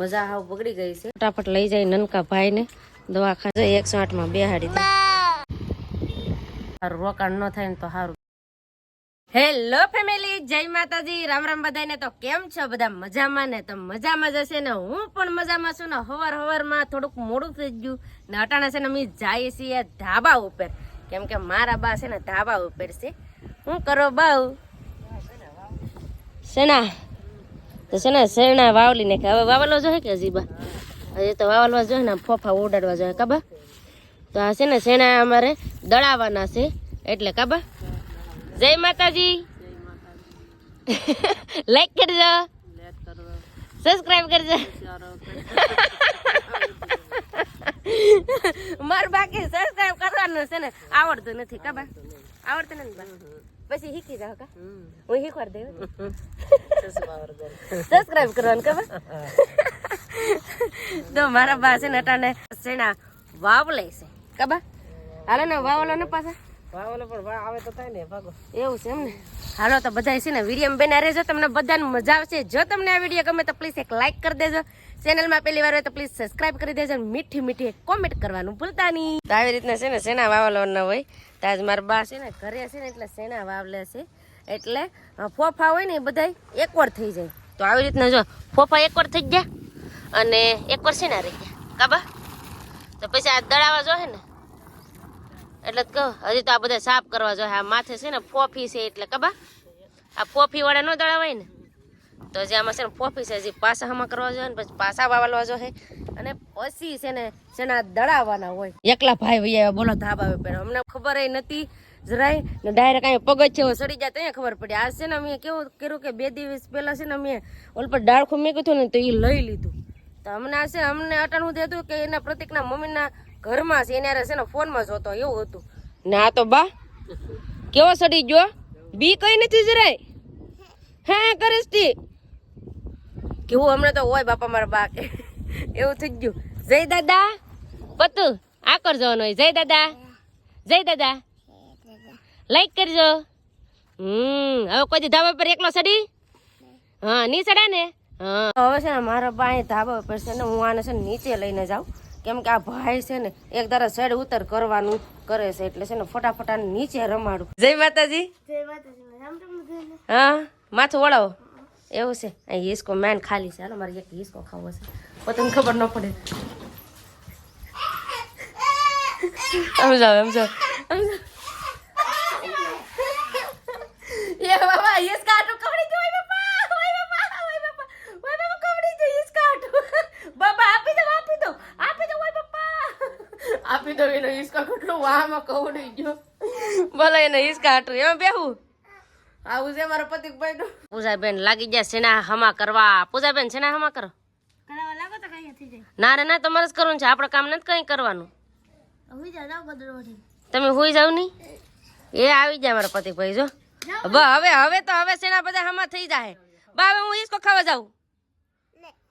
મજા હાવ બગડી ગઈ છે. ફટાફટ લઈ જાય નનકા ભાઈને દવાખાને એકસો આઠમાં બેહાડી રોકાણ ન થાય ને તો સારું હેલો ફેમિલી જય માતાજી. રામ રામ બધાને. તો કેમ છો બધા? મજામાં ને? તો મજામાં જ હશે ને? હું પણ મજામાં છું ને? હવાર હવારમાં થોડુંક મોડું થઈ ગયું ને અટાણે છે ને અમે જઈએ છીએ ધાબા ઉપર. કેમ કે મારા બા છે ને ધાબા ઉપર છે. હું કરો બાઉ શેના? તો છે ને શેરણા વાવલી ને હવે વાવલો જોઈએ કે હજીબા હજી તો વાવલવા જોઈએ ને ફોફા ઉડાડવા જોઈએ કાબા તો આ છે ને શેણા અમારે દળાવવાના છે એટલે કાબા જય માતાજી. લાઈક કરજો. સબસ્ક્રાઈબ કરજો. માર બાકી સબસ્ક્રાઇબ કરવાનું છે ને આવડતું નથી કાબા આવડતું નથી પછી શીખી જાવ કા? હું શીખવાડ દેવ સબસ્ક્રાઇબ કરવાનું ખબર? તો મારા બા છે ને અટાને સેના વાવ લે છે. કાબા હાલો ને વાવલો ને પાછા. વાવલો પણ વા આવે તો થાય ને ભાગો. એવું છે એમ ને? હાલો તો બધા છે ને વીડિયો બેના રહેજો. તમને બધાને મજા આવશે. જો તમને આ વીડિયો ગમે તો પ્લીઝ એક લાઇક કરી દેજો. ચેનલમાં પહેલી વાર હોય તો પ્લીઝ સબસ્ક્રાઇબ કરી દેજો મીઠી મીઠી કોમેન્ટ કરવાનું ભૂલતા નહીં. તો આવી રીતના છે ને શેના વાવલો ન હોય. તો આજ મારા બા છે ને ઘરે છે ને એટલે શેના વાવલે છે. એટલે ફોફા હોય ને એ બધા એકવાર થઈ જાય. તો આવી રીતના જો, ફોફા એકવાર થઈ ગયા અને એકવાર ને રહી ગયા. કાબા તો પછી આ દળાવા જોઈએ ને. એટલે કહો, હજી તો આ બધા સાફ કરવા જોઈએ આ માથે છે ને ફોફી છે એટલે કબા આ ફોફી વાળા ન દળાવાય ને. તો જે આમાં છે ને ફોફી છે, હજી પાસા હમા કરવા જોઈએ ને, પછી પાસા વાવલવા જોઈએ અને પછી છે ને શેના દળાવવાના હોય. એકલા ભાઈ વૈયા બોલો ધાબા ઉપર. અમને ખબર નથી જરાય. ને ડાયરેક્ટ અહીંયા પગ જ છે સડી જાય ત્યાં ખબર પડી. આ છે ને અમે કેવું કર્યું કે બે દિવસ પહેલાં છે ને અમે ઓલ પર ડાળખું મેં ને તો એ લઈ લીધું. તો અમને આ છે અમને અટાણું દેતું કે એના પ્રતિકના મમ્મીના ઘરમાં છે, એને છે ને ફોનમાં જોતો એવું હતું. ને આ તો બા, કેવો સડી ગયો? બી કઈ નથી જરાય. હા કરીશ તી કેવું હમણાં તો હોય બાપા મારા બા કે. એવું થઈ ગયું. જય દાદા. પતુ, આ હોય. જય દાદા. જય દાદા. લાઈક કરજો. હમ હવે કોઈ દી ધાબા પર એકલો સડી? હા ની સડા ને? હા. હવે છે ને મારા ભાઈ ધાબા પર છે ને હું આને છે ને નીચે લઈને જાઉં. કેમ કે આ ભાઈ છે ને એક દરા સાઈડ ઉતર કરવાનું કરે છે એટલે છે ને ફટાફટ આને નીચે રમાડું. જય માતાજી. હા માથું ઓળાવો એવું છે. અહીં હિસકો મેન ખાલી છે. હાલો મારે એક હિસકો ખાવો છે. પોતાને ખબર ન પડે. સમજાવ સમજાવ. સમજાવ એ બાબા હિસકા આટલું કવડી ગયું ઓય બાપા ઓય બાપા ઓય બાપા ઓય બાપા કવડી ગયું હિસકા આટલું બાબા આપી દો આપી દો આપી દો ઓય બાપા આપી દો એનો હિસકા કેટલો વાહમાં કવડી ગયો. બોલો એને હિસકા હટું. એમાં બેહું? આવું છે મારો પતિકભાઈ નું પૂજાબેન લાગી ગયા સેના હમા કરવા. પૂજાબેન સેના હમા કરો ના રે ના તમારે જ કરવાનું છે. આપણે કામ નથી કઈ કરવાનું. તમે હોઈ જાવ નહીં એ આવી જાય મારા પતિકભાઈ જો. હવે હવે તો હવે સેના બધા હમા થઈ જાય બા હવે હું ઈસકો ખાવા જાઉં?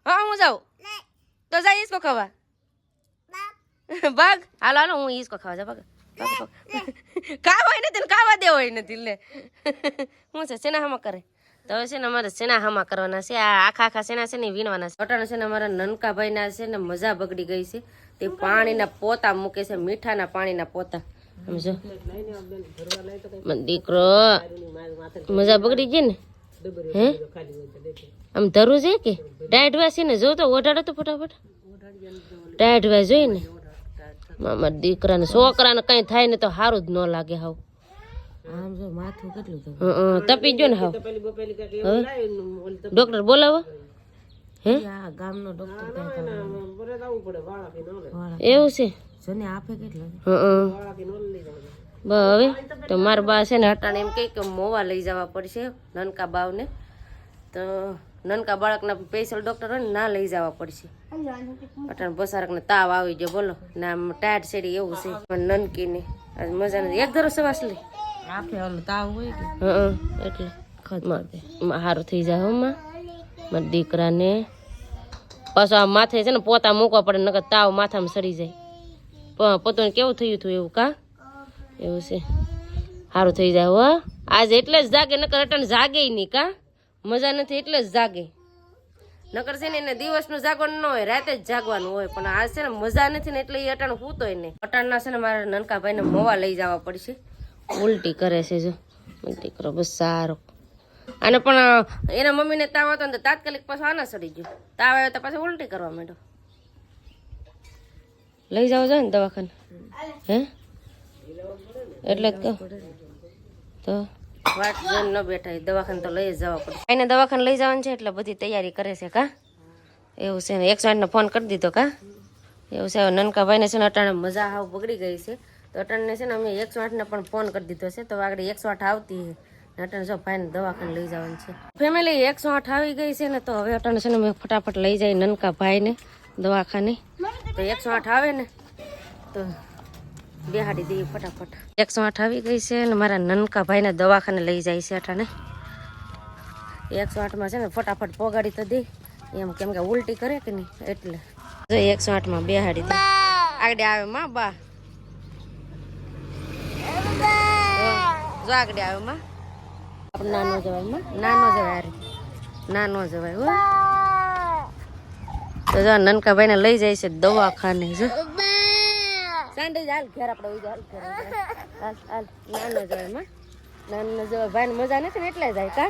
હા હું જાઉં? તો જાય ઈસકો ખાવા. ભાગ? હાલો હાલો, હું ઈસકો ખાવા જા ભાગ. ખાવા ને ખાવા દેવો નથી લે હું છે, સેના હામાં કરે. તો છે ને અમારે સેના હામાં કરવાના છે. આ આખા આખા સેના છે ને વીણવાના છે. અટાણે છે ને અમારા નનકા ભાઈના છે ને મજા બગડી ગઈ છે. તે પાણીના પોતા મૂકે છે, મીઠાના પાણીના પોતા. દીકરો મજા બગડી ગઈ ને? હે? આમ ધરું છે કે? ટાઈટ વાસી ને, જો તો ઓઢાડો તો ફટાફટ. ટાઈટ વાય જોઈ ને. મામા દીકરાને છોકરાને કઈ થાય ને તો સારું જ ન લાગે હાવ. આમ જો માથું કેટલું તપી ગયો ને હાવ. ડોક્ટર બોલાવો. હે? ગામનો ડોક્ટર એવું છે? જને આપે કેટલો? બ હવે તો મારા બા છે ને અટાણે એમ કે મોવા લઈ જવા પડશે નનકા બાવને. તો નનકા બાળકના સ્પેશિયલ ડોક્ટર હોય ને ના લઈ જવા પડશે. અટાણે બસારકને તાવ આવી ગયો બોલો. ને આમ ટાયર શેડી એવું છે. પણ નનકીને આજ મજા નથી એક ધરો સવાસ લે. એટલે. સારું થઈ જાય હો માં. મારા દીકરાને પાછું આ માથે છે ને પોતા મૂકવા પડે નકર તાવ માથામાં સડી જાય. પોતાને કેવું થયું હતું એવું કા? એવું છે. સારું થઈ જાય હો આજે એટલે જ જાગે નકર અટન જાગે નહીં કા? મજા નથી એટલે જ જાગે. નકર છે ને એને દિવસનું જાગવાનું ન હોય, રાતે જ જાગવાનું હોય, પણ આ છે ને મજા નથી ને એટલે એ અટાણ પૂતોય નહીં. અટાણના છે ને મારા નનકાભાઈને મોવા લઈ જવા પડશે. ઉલટી કરે છે જો. ઉલટી કરો, બસ સારું. અને પણ એના મમ્મીને તાવ હતો ને તાત્કાલિક પાછો આના સડી ગયો. તાવ આવ્યો તો પાછો ઉલટી કરવા માંડ્યો. લઈ જાવ જો ને દવાખાને. હે? એટલે જ તો જોઈને ન બેઠા દવાખાને તો લઈ જવા પડે. એને દવાખાને લઈ જવાનું છે એટલે બધી તૈયારી કરે છે કા? એવું છે ને. એકસો આઠને ફોન કરી દીધો કા? એવું છે. નનકા ભાઈને છે ને અટાણે મજા હાવ બગડી ગઈ છે. તો અટાણને છે ને અમે એકસો આઠને પણ ફોન કરી દીધો છે. તો આગળ એકસો આઠ આવતી છે અટાણે જો ભાઈને દવાખાને લઈ જવાનું છે. ફેમિલી એકસો આઠ આવી ગઈ છે ને, તો હવે અટાણે છે ને મેં ફટાફટ લઈ જાય નનકા ભાઈને દવાખાને. તો એકસો આઠ આવે ને, તો બેહાડી દઈએ ફટાફટ. એકસો આઠ આવી ગઈ છે ને મારા નનકા ભાઈને દવાખાને લઈ જાય છે અટાણે. એકસો આઠમાં છે ને ફટાફટ પોગાડી તો દે. એમ કેમ કે ઉલટી કરે કે નહીં? એટલે. જો એકસો આઠમાં બેહાડી દે. આગળ આવે માં બા. જો આગળ આવે માં. આપણે નાનો જવાયમાં. નાનો જવાય અરે નાનો જવાય હો. તો જો નનકા ભાઈને લઈ જાય છે દવાખાને, જો. સાંડે હાલ હાલ ઘેર હાલ હાલ. નાનો જવાયમાં નાનો જવાય. ભાઈને મજા નથી એટલે જાય, કા?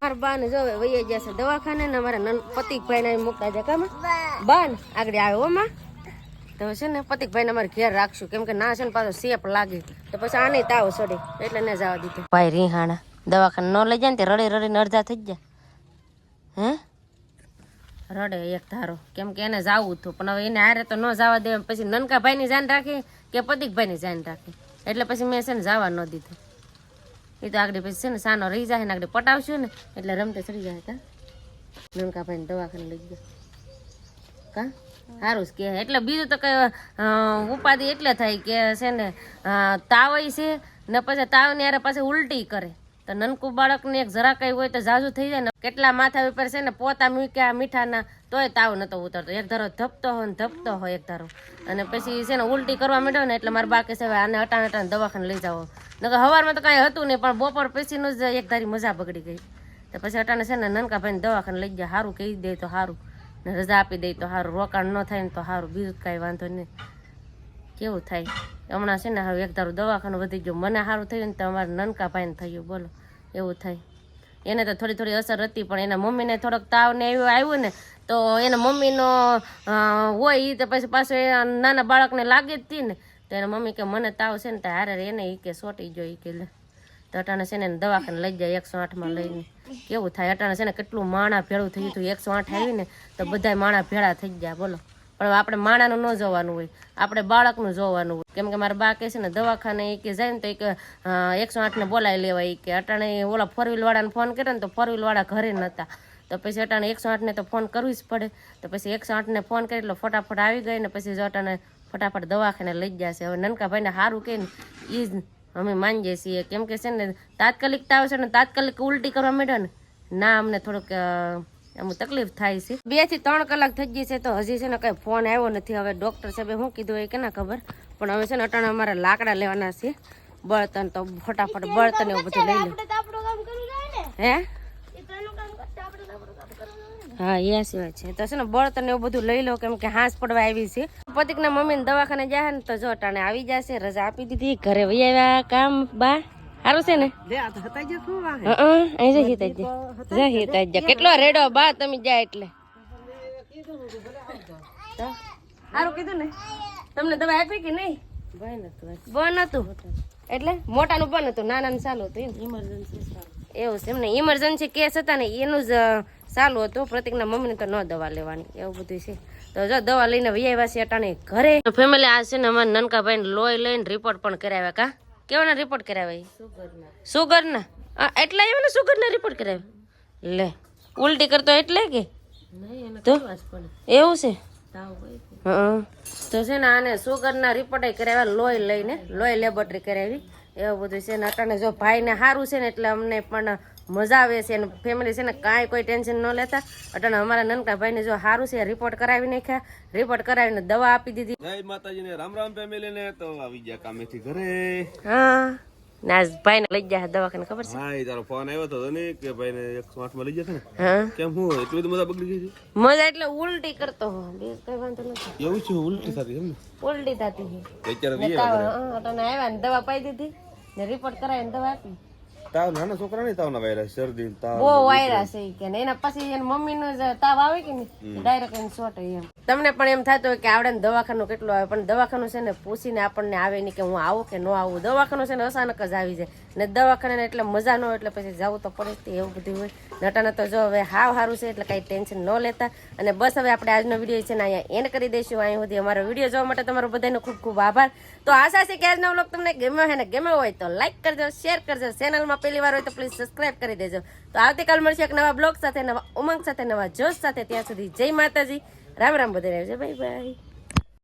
મારા બા ને જોવે વૈયા ગયા દવાખાને ને મારા નન પતિકભાઈ ને મૂકતા જાય કામ બા આગળ આવે હો તો છે ને પતિકભાઈ ને અમારે ઘેર રાખશું. કેમ કે ના છે ને પાછો સેપ લાગે. તો પછી આને તાવ ચડે એટલે ને જવા દીધું. ભાઈ રીહાણા, દવાખાને ન લઈ જાય ને તે રડી રડીને અડધા થઈ જાય. હે? રડે એક ધારો. કેમ કે એને જવું હતું, પણ હવે એને હારે તો ન જવા દે પછી નનકા ભાઈની જાન રાખી કે પતિકભાઈની જાન રાખી? એટલે પછી મેં છે ને જવા ન દીધું. એ તો આગળ પછી છે ને સાનો રહી જાય ને આગળ પટાવશું ને, એટલે રમતે ચડી જાય કા? નનકા ભાઈને દવાખાને લઈ ગયા. કા? સારું જ કે. એટલે બીજું તો કઈ ઉપાધિ એટલે થાય કે છે ને તાવય છે ને, પછી તાવની હારે પાછી ઉલટી કરે. તો નનકું બાળકને એક જરા કઈ હોય તો ઝાઝું થઈ જાય ને કેટલા માથા ઉપર છે ને પોતા મૂક્યા મીઠાના, તોય તાવ નતો ઉતરતો. એક ધારો ધપતો હોય ને ધપતો હોય એક ધારો. અને પછી છે ને ઉલટી કરવા માંડ્યો ને એટલે મારા બાકી છે આને અટાણ અટાણ દવાખાને લઈ જાઓ. નકર હવારમાં તો કાંઈ હતું નહીં, પણ બપોર પછીનું જ એક ધારી મજા બગડી ગઈ. તો પછી અટાણે છે ને નનકા ભાઈને દવાખાને લઈ ગયા. સારું કહી દે તો સારું ને રજા આપી દે તો સારું રોકાણ ન થાય ને તો સારું બીજું કાંઈ વાંધો નહીં. કેવું થાય? હમણાં છે ને હવે એક તારું દવાખાનું વધી ગયું. મને સારું થયું ને તમારે નનકા ભાઈને થયું. બોલો, એવું થાય. એને તો થોડી થોડી અસર હતી, પણ એના મમ્મીને થોડોક તાવ ને એવું આવ્યું ને, તો એના મમ્મીનો હોય એ તો પછી પાછું નાના બાળકને લાગે જ હતી ને. તો એના મમ્મી કે મને તાવ છે ને તો હારે એને એ કે સોટી ગયો એ કે લે. તો અટાણે છે ને દવાખાને લઈ જાય એકસો આઠમાં લઈને. કેવું થાય? અટાણે છે ને કેટલું માણા ભેળું થઈ ગયું એકસો આઠ આવીને તો બધાય માણા ભેળા થઈ ગયા. બોલો. પણ આપણે માણાનું ન જોવાનું હોય. આપણે બાળકનું જોવાનું હોય. કેમ કે મારા બા કહે છે ને, દવાખાને એ કે જાય ને તો એક એકસો આઠને બોલાવી લેવાય. કે અટાણે ઓલા ફોર વ્હીલવાળાને ફોન કર્યો ને તો ફોર વ્હીલવાળા ઘરે નહોતા તો પછી અટાણે એકસો આઠને તો ફોન કરવું જ પડે. તો પછી એકસો આઠને ફોન કરી એટલે ફટાફટ આવી ગઈ ને પછી જો અટાણે ફટાફટ દવાખાને લઈ છે હવે નનકાભાઈને સારું કહે ને એ જ અમે માનીએ છીએ. કેમ કે છે ને તાત્કાલિક તાવ છે ને, તાત્કાલિક ઉલટી કરવા માંડ્યો ને, ના અમને થોડુંક આમ તકલીફ થાય છે. બેથી ત્રણ કલાક થઈ ગઈ છે તો હજી છે ને કઈ ફોન આવ્યો નથી. હવે ડોક્ટર સાહેબે શું કીધું એ કે ના ખબર? પણ હવે છે ને અટાણે અમારે લાકડા લેવાના છે. બળતણ તો ફટાફટ બળતણ એવું બધું લઈ લે. હે? હા એ સિવાય છે. તો છે ને બળતણ એવું બધું લઈ લો કેમ કે હાંસ પડવા આવી છે. પતિકના મમ્મીને દવાખાને જાય ને તો જો અટાણે આવી જશે રજા આપી દીધી ઘરે વૈયા કામ બા. સારું છે ને? અહીં જઈ કેટલો રેડો બા તમે જાય એટલે. સારું કીધું ને? તમને દવા આપી કે નહીં? બંધ હતું એટલે મોટાનું બન હતું નાનાનું ચાલુ હતું એવું છે એમને ઇમરજન્સી કેસ હતા ને એનું જ સારું ચાલુ હતું. પ્રતિકના મમ્મીને તો ન દવા લેવાની એવું બધું છે. તો જો દવા લઈને વૈયા છે અટાણે ઘરે. ફેમિલી આ છે ને અમારા નાનકા ભાઈ લોહી લઈને રિપોર્ટ પણ કરાવ્યા કા? કેવાના રિપોર્ટ કરાવ્યા? સુગર એટલે એટલા આવ્યા ને સુગરના રિપોર્ટ કરાવ્યા? લે ઉલટી કરતો એટલે કે? તો? એવું છે. તો છે ને આને સુગરના રિપોર્ટ કરાવ્યા લોહી લઈને લોહી લેબોરેટરી કરાવી. એવું બધું છે ને અટાણે જો ભાઈને સારું છે ને એટલે અમને પણ મજા આવે છે અને ફેમિલી છે ને કાંઈ કોઈ ટેન્શન ન લેતા. અટલે અમારા નનકા ભાઈને જો સારું છે રિપોર્ટ કરાવી નાખ્યા. રિપોર્ટ કરાવીને દવા આપી દીધી. જય માતાજીને રામ રામ ફેમિલી ને તો આવી ગયા કામેથી ઘરે. હા. ને ભાઈને લઈ ગયા દવાખાને ખબર છે? હા તારો ફોન આવ્યો હતો ને કે ભાઈ ને માં લઈ જશે ને હા. કેમ હું એટલું બધું મજા બગડી ગઈ મજા એટલે ઉલટી કરતો હો બીજું કઈ વાંધો નથી. એવું છે ઉલટી થતી એમ ઉલટી અત્યારે આવ્યા ને દવા પાઈ દીધી. ને રિપોર્ટ કરાવીને દવા આપી. તાવ નાના છોકરા ને તાવ ના વાયરસ શરદી તાવ બહુ વાયરસ છે કે એના પછી એની મમ્મી નો તાવ આવે કે નહીં? ડાયરેક્ટ એને શોટ એમ. તમને પણ એમ થતું હોય કે આવડે ને દવાખાનું કેટલું આવે પણ દવાખાનું છે ને પૂછીને આપણને આવે નહીં કે હું આવું કે ન આવું. દવાખાનું છે ને અચાનક જ આવી જાય. ને દવાખાને એટલે મજા ન હોય એટલે પછી જવું તો પડે એવું બધું હોય. નટાને તો જો હવે હાવ સારું છે એટલે કાંઈ ટેન્શન ન લેતા. અને બસ હવે આપણે આજનો વીડિયો છે ને અહીંયા એન્ડ કરી દઈશું. અહીં સુધી અમારો વીડિયો જોવા માટે તમારો બધાનો ખૂબ ખૂબ આભાર. તો આશા છે કે આજનો વ્લોગ તમને ગમ્યો હોય ને ગમ્યો હોય તો લાઈક કરજો શેર કરજો. ચેનલમાં પહેલી વાર હોય તો પ્લીઝ સબસ્ક્રાઇબ કરી દેજો. તો આવતીકાલ મળશે એક નવા બ્લોગ સાથે, નવા ઉમંગ સાથે, નવા જોશ સાથે. ત્યાં સુધી જય માતાજી. રામ રામ બધે રહેજો બાય બાય